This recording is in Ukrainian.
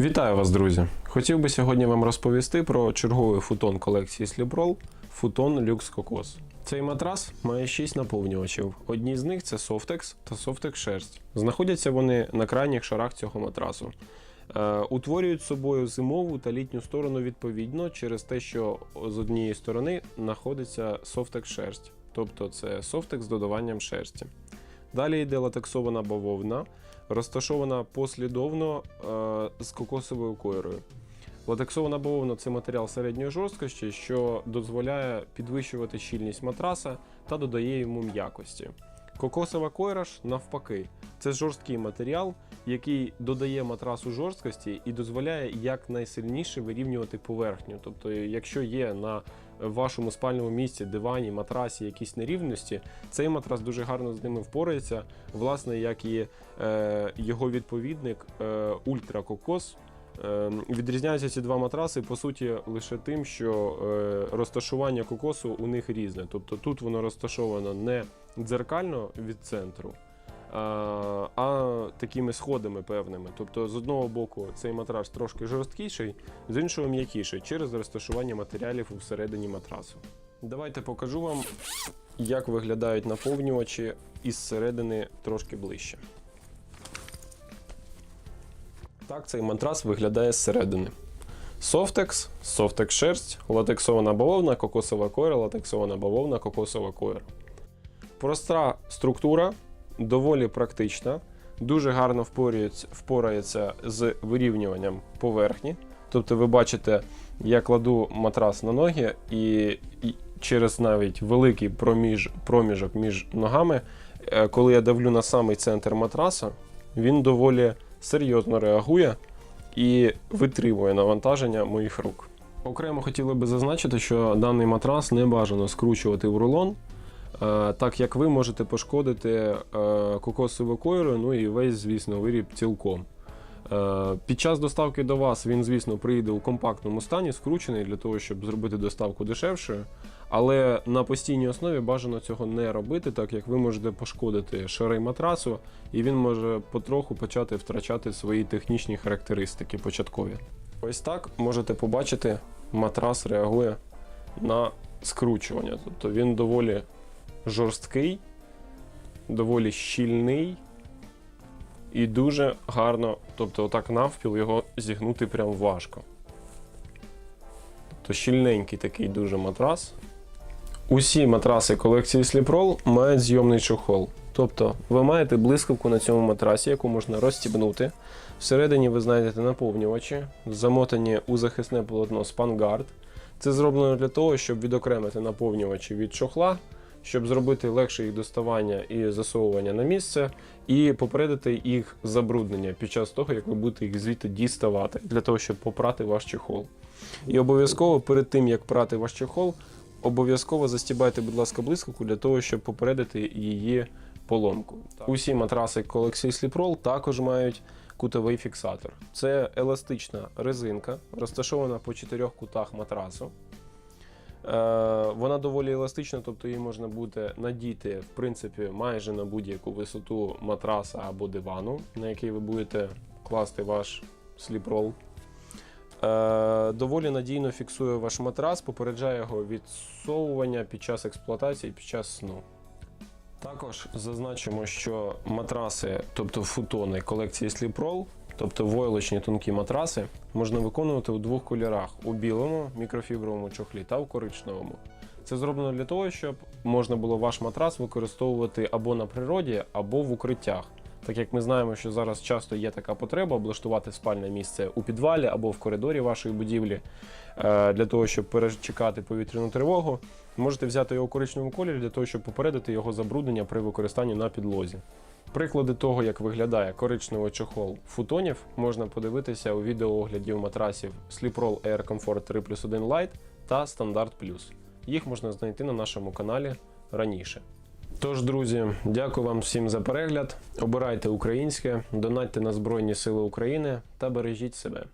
Вітаю вас, друзі! Хотів би сьогодні вам розповісти про черговий футон колекції Sleeprol футон Lux Cocos. Цей матрас має 6 наповнювачів. Одні з них це Softex та Softex шерсть. Знаходяться вони на крайніх шарах цього матрасу. Е, утворюють собою зимову та літню сторону відповідно через те, що з однієї сторони знаходиться Softex шерсть, тобто це Softex з додаванням шерсті. Далі йде латексована бавовна, розташована послідовно е, з кокосовою койрою. Латексована бавовна це матеріал середньої жорсткості, що дозволяє підвищувати щільність матраса та додає йому м'якості. Кокосова койра ж навпаки, це жорсткий матеріал, який додає матрасу жорсткості і дозволяє якнайсильніше вирівнювати поверхню. Тобто, якщо є на вашому спальному місці, дивані, матрасі якісь нерівності, цей матрас дуже гарно з ними впорається, власне, як і е, його відповідник е, Ультра Кокос. Е, Відрізняються ці два матраси по суті лише тим, що е, розташування кокосу у них різне. Тобто тут воно розташовано не дзеркально від центру, а, такими сходами певними. Тобто, з одного боку, цей матрас трошки жорсткіший, з іншого м'якіший через розташування матеріалів всередині матрасу. Давайте покажу вам, як виглядають наповнювачі із середини трошки ближче. Так цей матрас виглядає зсередини. Софтекс, софтекс шерсть, латексована бавовна, кокосова койра, латексована бавовна, кокосова койра. Проста структура, доволі практична, дуже гарно впорається з вирівнюванням поверхні. Тобто ви бачите, я кладу матрас на ноги, і, і через навіть великий проміж, проміжок між ногами, е, коли я давлю на самий центр матраса, він доволі серйозно реагує і витримує навантаження моїх рук. Окремо хотіли би зазначити, що даний матрас не бажано скручувати в рулон, так як ви можете пошкодити е, кокосову койру, ну і весь, звісно, виріб цілком. Е, Під час доставки до вас він, звісно, приїде у компактному стані, скручений для того, щоб зробити доставку дешевшою. Але на постійній основі бажано цього не робити, так як ви можете пошкодити шари матрасу, і він може потроху почати втрачати свої технічні характеристики початкові. Ось так можете побачити, матрас реагує на скручування. Тобто він доволі жорсткий, доволі щільний і дуже гарно, тобто отак навпіл його зігнути прям важко. То щільненький такий дуже матрас. Усі матраси колекції Sleeprol мають зйомний чохол. Тобто ви маєте блискавку на цьому матрасі, яку можна розстібнути. Всередині ви знайдете наповнювачі, замотані у захисне полотно Spanguard. Це зроблено для того, щоб відокремити наповнювачі від чохла, щоб зробити легше їх доставання і засовування на місце, і попередити їх забруднення під час того, як ви будете їх звідти діставати, для того, щоб попрати ваш чехол. І обов'язково перед тим, як прати ваш чехол, обов'язково застібайте, будь ласка, блискавку для того, щоб попередити її поломку. Усі матраси колекції Sleeprol також мають кутовий фіксатор. Це еластична резинка, розташована по чотирьох кутах матрасу. Е, вона доволі еластична, тобто її можна буде надіти в принципі майже на будь-яку висоту матраса або дивану, на який ви будете класти ваш сліпрол. Е, доволі надійно фіксує ваш матрас, попереджає його від зсовування під час експлуатації, під час сну. Також зазначимо, що матраси, тобто футони колекції Sleeprol, тобто войлочні тонкі матраси, можна виконувати у двох кольорах: у білому мікрофібровому чохлі та у коричневому. Це зроблено для того, щоб можна було ваш матрас використовувати або на природі, або в укриттях. Так як ми знаємо, що зараз часто є така потреба облаштувати спальне місце у підвалі або в коридорі вашої будівлі е, для того, щоб перечекати повітряну тривогу, можете взяти його у коричневому кольорі для того, щоб попередити його забруднення при використанні на підлозі. Приклади того, як виглядає коричневий чохол футонів, можна подивитися у відеоогляді матрасів Sleeprol Air Comfort 3 плюс 1 Lite та Standard Plus. Їх можна знайти на нашому каналі раніше. Тож, друзі, дякую вам всім за перегляд. Обирайте українське, донатьте на Збройні Сили України та бережіть себе.